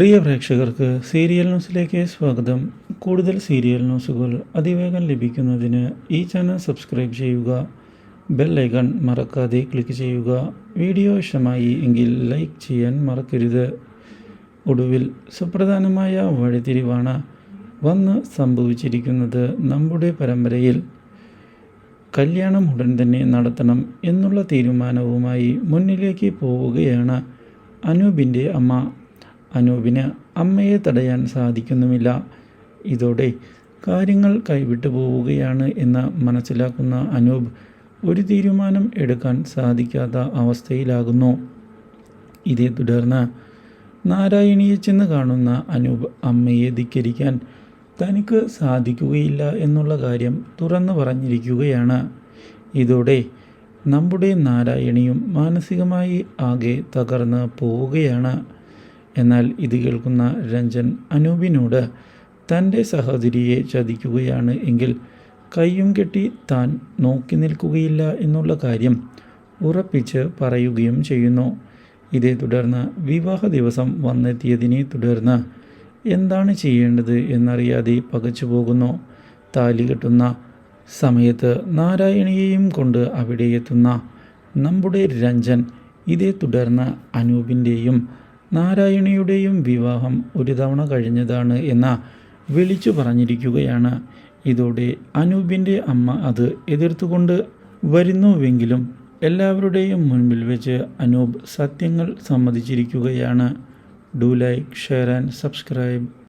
പ്രിയ പ്രേക്ഷകർക്ക് സീരിയൽ ന്യൂസിലേക്ക് സ്വാഗതം. കൂടുതൽ സീരിയൽ ന്യൂസുകൾ അതിവേഗം ലഭിക്കുന്നതിന് ഈ ചാനൽ സബ്സ്ക്രൈബ് ചെയ്യുക ബെൽ ഐക്കൺ മറക്കാതെ ക്ലിക്ക് ചെയ്യുക വീഡിയോ ഇഷ്ടമായി എങ്കിൽ ലൈക്ക് ചെയ്യാൻ മറക്കരുത്. ഒടുവിൽ സുപ്രധാനമായ വഴിതിരിവാണ് വന്ന് സംഭവിച്ചിരിക്കുന്നത്. നമ്മുടെ പരമ്പരയിൽ കല്യാണം ഉടൻ തന്നെ നടത്തണം എന്നുള്ള തീരുമാനവുമായി മുന്നിലേക്ക് പോവുകയാണ് അനൂപിന്റെ അമ്മ. അനൂപിന് അമ്മയെ തടയാൻ സാധിക്കുന്നുമില്ല. ഇതോടെ കാര്യങ്ങൾ കൈവിട്ടു പോവുകയാണ് എന്ന് മനസ്സിലാക്കുന്ന അനൂപ് ഒരു തീരുമാനം എടുക്കാൻ സാധിക്കാത്ത അവസ്ഥയിലാകുന്നു. ഇതേ തുടർന്ന് നാരായണിയെ ചെന്ന് കാണുന്ന അനൂപ് അമ്മയെ ധിക്കരിക്കാൻ തനിക്ക് സാധിക്കുകയില്ല എന്നുള്ള കാര്യം തുറന്നു പറഞ്ഞിരിക്കുകയാണ്. ഇതോടെ നമ്മുടെ നാരായണിയും മാനസികമായി ആകെ തകർന്ന് പോവുകയാണ്. എന്നാൽ ഇത് കേൾക്കുന്ന രഞ്ജൻ അനൂപിനോട് തന്റെ സഹോദരിയെ ചതിക്കുകയാണ് എങ്കിൽ കയ്യും കെട്ടി താൻ നോക്കി നിൽക്കുകയില്ല എന്നുള്ള കാര്യം ഉറപ്പിച്ച് പറയുകയും ചെയ്യുന്നു. ഇതേ തുടർന്ന് വിവാഹ ദിവസം വന്നെത്തിയതിനെ തുടർന്ന് എന്താണ് ചെയ്യേണ്ടത് എന്നറിയാതെ പകച്ചു പോകുന്നു. താലി കെട്ടുന്ന സമയത്ത് നാരായണിയെയും കൊണ്ട് അവിടെ എത്തുന്ന നമ്മുടെ രഞ്ജൻ ഇതേ തുടർന്ന് അനൂപിന്റെയും നാരായണിയുടെയും വിവാഹം ഒരു തവണ കഴിഞ്ഞതാണ് എന്ന വിളിച്ചു പറഞ്ഞിരിക്കുകയാണ്. ഇതോടെ അനൂപിന്റെ അമ്മ അത് എതിർത്തുകൊണ്ട് വരുന്നുവെങ്കിലും എല്ലാവരുടെയും മുൻപിൽ വെച്ച് അനൂപ് സത്യങ്ങൾ സമ്മതിച്ചിരിക്കുകയാണ്. Do like share and subscribe.